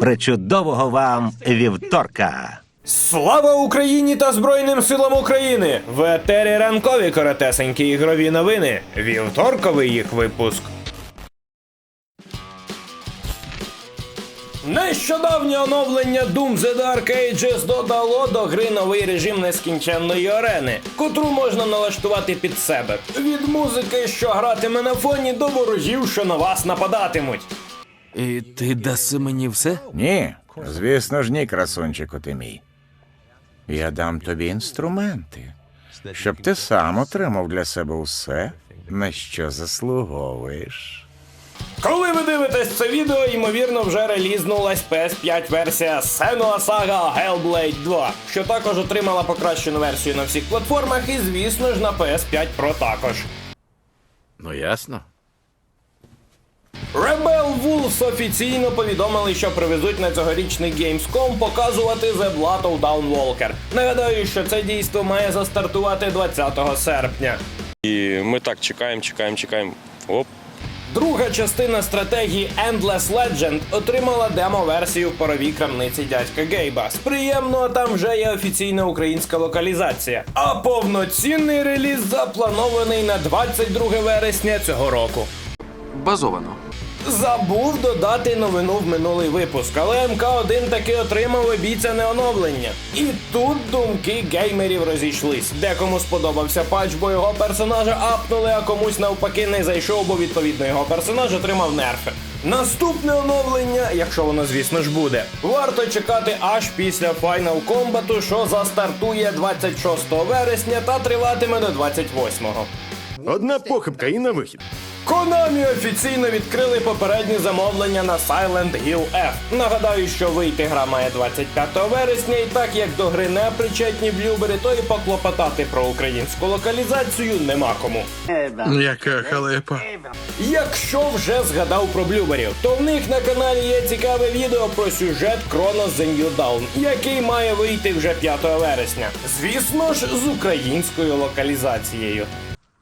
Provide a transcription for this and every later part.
Причудового вам вівторка! Слава Україні та Збройним силам України! В етері ранкові коротесенькі ігрові новини. Вівторковий їх випуск. Нещодавнє оновлення Doom The Dark Ages додало до гри новий режим нескінченної арени, котру можна налаштувати під себе. Від музики, що гратиме на фоні, до ворогів, що на вас нападатимуть. І ти даси мені все? Ні, звісно ж, ні, красунчику ти мій. Я дам тобі інструменти, щоб ти сам отримав для себе усе, на що заслуговуєш. Коли ви дивитесь це відео, ймовірно, вже релізнулась PS5 версія Senua Saga Hellblade 2, що також отримала покращену версію на всіх платформах, і звісно ж на PS5 Pro також. Ну ясно. Rebel Wolves офіційно повідомили, що привезуть на цьогорічний Gamescom показувати The Blood of Downwalker. Нагадаю, що це дійство має застартувати 20 серпня. І ми так чекаємо, чекаємо, чекаємо. Оп. Друга частина стратегії Endless Legend отримала демо-версію в паровій крамниці дядька Гейба. З приємного там вже є офіційна українська локалізація. А повноцінний реліз запланований на 22 вересня цього року. Базовано. Забув додати новину в минулий випуск, але МК1 таки отримав обіцяне оновлення. І тут думки геймерів розійшлись. Декому сподобався патч, бо його персонажа апнули, а комусь навпаки не зайшов, бо відповідно його персонаж отримав нерфи. Наступне оновлення, якщо воно, звісно ж, буде, варто чекати аж після Final Combat, що застартує 26 вересня та триватиме до 28-го. Одна похибка і на вихід. Konami офіційно відкрили попередні замовлення на Silent Hill F. Нагадаю, що вийти гра має 25 вересня, і так як до гри не причетні блюбери, то і поклопотати про українську локалізацію нема кому. Яка халепа. Якщо вже згадав про блюберів, то в них на каналі є цікаве відео про сюжет Chronos The New Dawn, який має вийти вже 5 вересня. Звісно ж, з українською локалізацією.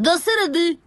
До середи.